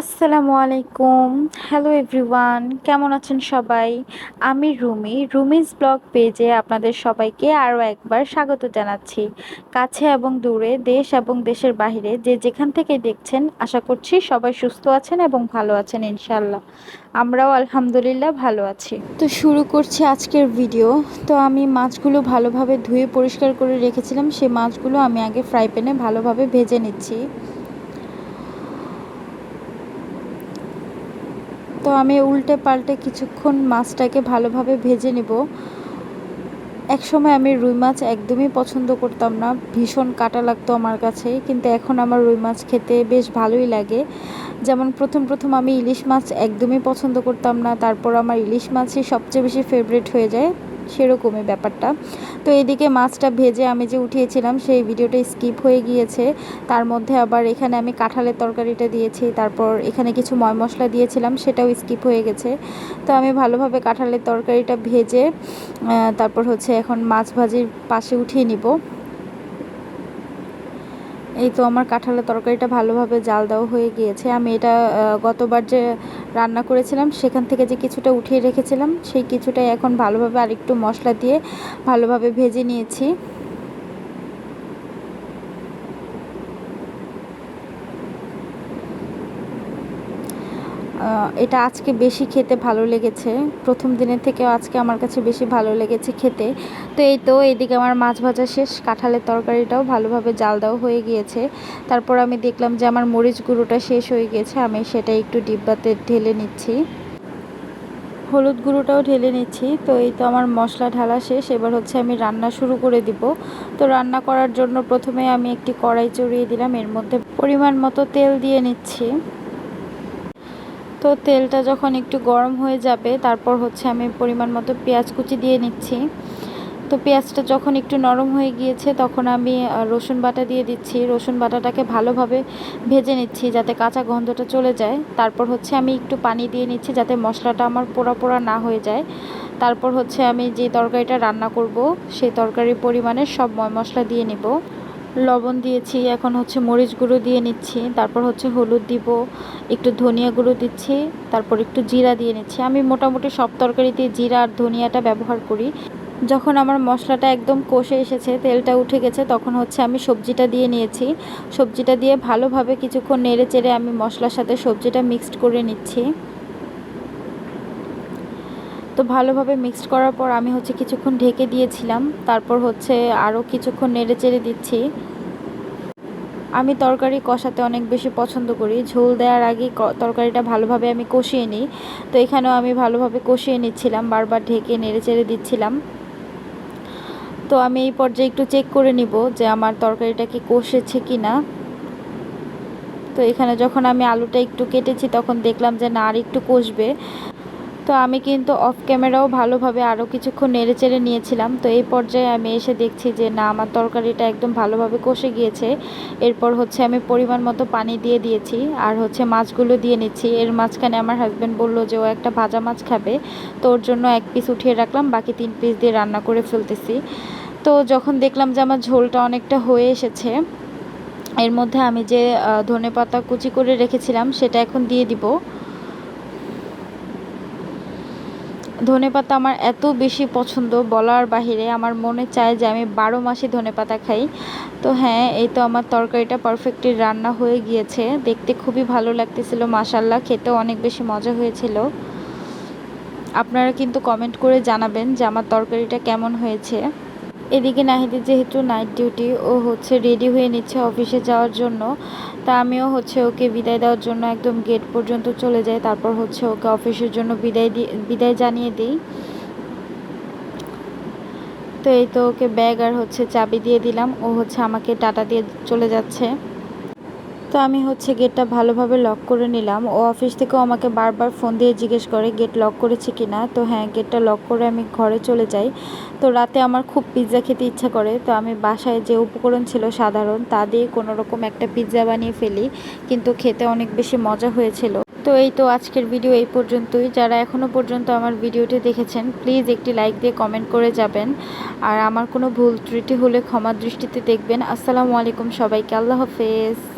আসসালামু আলাইকুম। Hello everyone কেমন আছেন সবাই? আমি রুমি, রুমিজ ব্লগ পেজে আপনাদের সবাইকে আরও একবার স্বাগত জানাচ্ছি। কাছে এবং দূরে, দেশ এবং দেশের বাহিরে যে যেখান থেকে দেখছেন, আশা করছি সবাই সুস্থ আছেন এবং ভালো আছেন ইনশাল্লাহ আমরাও আলহামদুলিল্লাহ ভালো আছি। তো শুরু করছি আজকের ভিডিও। তো আমি মাছগুলো ভালোভাবে ধুয়ে পরিষ্কার করে রেখেছিলাম। সেই মাছগুলো আমি আগে ফ্রাই প্যানে ভালোভাবে ভেজে নিচ্ছি। তো আমি উল্টে পাল্টে কিছুক্ষণ মাছটাকে ভালোভাবে ভেজে নেব। একসময় আমি রুই মাছ একদমই পছন্দ করতাম না, ভীষণ কাটা লাগতো আমার কাছে, কিন্তু এখন আমার রুই মাছ খেতে বেশ ভালোই লাগে। যেমন প্রথম প্রথম আমি ইলিশ মাছ একদমই পছন্দ করতাম না, তারপর আমার ইলিশ মাছই সবচেয়ে বেশি ফেভারিট হয়ে যায়। সেরকমই ব্যাপারটা। তো এদিকে মাছটা ভেজে আমি যে উঠিয়েছিলাম, সেই ভিডিওটা স্কিপ হয়ে গিয়েছে। তার মধ্যে আবার এখানে আমি কাঁঠালের তরকারিটা দিয়েছি, তারপর এখানে কিছু ময় মশলা দিয়েছিলাম, সেটাও স্কিপ হয়ে গেছে। তো আমি ভালোভাবে কাঁঠালের তরকারিটা ভেজে তারপর হচ্ছে এখন মাছ ভাজির পাশে উঠিয়ে নিব। এই তো আমার কাঁঠালের তরকারিটা ভালোভাবে জাল দেওয়া হয়ে গিয়েছে। আমি এটা গতবার যে রান্না করেছিলাম, সেখান থেকে যে কিছুটা উঠিয়ে রেখেছিলাম, সেই কিছুটাই এখন ভালোভাবে আরেকটু মশলা দিয়ে ভালোভাবে ভেজে নিয়েছি। এটা আজকে বেশি খেতে ভালো লেগেছে। প্রথম দিনের থেকেও আজকে আমার কাছে বেশি ভালো লেগেছে খেতে। তো এই তো এইদিকে আমার মাছ ভাজা শেষ, কাঁঠালের তরকারিটাও ভালোভাবে জাল দেওয়া হয়ে গিয়েছে। তারপর আমি দেখলাম যে আমার মরিচ গুঁড়োটা শেষ হয়ে গিয়েছে, আমি সেটা একটু ডিব্বাতে ঢেলে নিচ্ছি। হলুদ গুঁড়োটাও ঢেলে নিচ্ছি, তো এই তো আমার মশলা ঢালা শেষ। এবার হচ্ছে আমি রান্না শুরু করে দিব। তো রান্না করার জন্য প্রথমে আমি একটি কড়াই চড়িয়ে দিলাম, এর মধ্যে পরিমাণ মতো তেল দিয়ে নিচ্ছি। তো তেলটা যখন একটু গরম হয়ে যাবে, তারপর হচ্ছে আমি পরিমাণ মতো পেঁয়াজ কুচি দিয়ে নিচ্ছি। তো পেঁয়াজটা যখন একটু নরম হয়ে গিয়েছে, তখন আমি রসুন বাটা দিয়ে দিচ্ছি। রসুন বাটাটাকে ভালোভাবে ভেজে নিচ্ছি যাতে কাঁচা গন্ধটা চলে যায়। তারপর হচ্ছে আমি একটু পানি দিয়ে নিচ্ছি যাতে মশলাটা আমার পোড়া পোড়া না হয়ে যায়। তারপর হচ্ছে আমি যে তরকারিটা রান্না করব, সেই তরকারির পরিমাণে সব ময় মশলা দিয়ে নিব। লবণ দিয়েছি, এখন হচ্ছে মরিচ গুঁড়ো দিয়ে নিচ্ছি, তারপর হচ্ছে হলুদ দিব, একটু ধনিয়া গুঁড়ো দিচ্ছি, তারপর একটু জিরা দিয়ে নিচ্ছি। আমি মোটামুটি সব তরকারিতে জিরা আর ধনিয়াটা ব্যবহার করি। যখন আমার মশলাটা একদম কষে এসেছে, তেলটা উঠে গেছে, তখন হচ্ছে আমি সবজিটা দিয়ে নিয়েছি। সবজিটা দিয়ে ভালোভাবে কিছুক্ষণ নেড়ে চেড়ে আমি মশলার সাথে সবজিটা মিক্সড করে নিচ্ছি। তো ভালোভাবে মিক্সড করার পর আমি হচ্ছে কিছুক্ষণ ঢেকে দিয়েছিলাম। তারপর হচ্ছে আরও কিছুক্ষণ নেড়ে চেড়ে দিচ্ছি। আমি তরকারি কষাতে অনেক বেশি পছন্দ করি। ঝোল দেওয়ার আগে তরকারিটা ভালোভাবে আমি কষিয়ে নিই। তো এখানেও আমি ভালোভাবে কষিয়ে নিচ্ছিলাম, বারবার ঢেকে নেড়ে চেড়ে দিচ্ছিলাম। তো আমি এই পর্যায়ে একটু চেক করে নিব যে আমার তরকারিটা কি কষেছে কি না তো এখানে যখন আমি আলুটা একটু কেটেছি, তখন দেখলাম যে না, আর একটু কষবে। তো আমি কিন্তু অফ ক্যামেরাও ভালোভাবে আরও কিছুক্ষণ নেড়ে চেড়ে নিয়েছিলাম। তো এই পর্যায়ে আমি এসে দেখছি যে, না, আমার তরকারিটা একদম ভালোভাবে কষে গিয়েছে। এরপর হচ্ছে আমি পরিমাণ মতো পানি দিয়ে দিয়েছি আর হচ্ছে মাছগুলো দিয়ে নিচ্ছি। এর মাঝখানে আমার হাজব্যান্ড বলল যে, ও একটা ভাজা মাছ খাবে। তো ওর জন্য এক পিস উঠিয়ে রাখলাম, বাকি তিন পিস দিয়ে রান্না করে ফেলতেছি। তো যখন দেখলাম যে, আমার ঝোলটা অনেকটা হয়ে এসেছে, এর মধ্যে আমি যে ধনে পাতা কুচি করে রেখেছিলাম, সেটা এখন দিয়ে দিব। ধনে পাতা আমার এত বেশি পছন্দ, বলার বাহিরে আমার মনে চায় যে আমি বারো মাসে ধনে পাতা খাই। তো হ্যাঁ এই তো আমার তরকারিটা পারফেক্টলি রান্না হয়ে গিয়েছে। দেখতে খুবই ভালো লাগতেছিল মাসাল্লাহ খেতেও অনেক বেশি মজা হয়েছিল। আপনারা কিন্তু কমেন্ট করে জানাবেন যে আমার তরকারিটা কেমন হয়েছে। এদিকে নাহিদের যেহেতু নাইট ডিউটি ও হচ্ছে রেডি হয়ে নিচ্ছে অফিসে যাওয়ার জন্য। তা আমিও হচ্ছে ওকে বিদায় দেওয়ার জন্য একদম গেট পর্যন্ত চলে যাই, তারপর হচ্ছে ওকে অফিসের জন্য বিদায় দিয়ে বিদায় জানিয়ে দিই। তো এই তো ওকে ব্যাগ আর হচ্ছে চাবি দিয়ে দিলাম, ও হচ্ছে আমাকে টাটা দিয়ে চলে যাচ্ছে। তো আমি হচ্ছে গেটটা ভালোভাবে লক করে নিলাম। ও অফিস থেকেও আমাকে বারবার ফোন দিয়ে জিজ্ঞেস করে গেট লক করেছে কি না তো হ্যাঁ গেটটা লক করে আমি ঘরে চলে যাই। তো রাতে আমার খুব পিৎজা খেতে ইচ্ছা করে। তো আমি বাসায় যে উপকরণ ছিল সাধারণ, তা দিয়ে কোনো রকম একটা পিৎজা বানিয়ে ফেলি। কিন্তু খেতে অনেক বেশি মজা হয়েছিল। তো এই তো আজকের ভিডিও এই পর্যন্তই। যারা এখনও পর্যন্ত আমার ভিডিওটি দেখেছেন প্লিজ একটি লাইক দিয়ে কমেন্ট করে যাবেন। আর আমার কোনো ভুল ত্রুটি হলে ক্ষমা দৃষ্টিতে দেখবেন। আসসালামু আলাইকুম সবাইকে। আল্লাহ হাফেজ।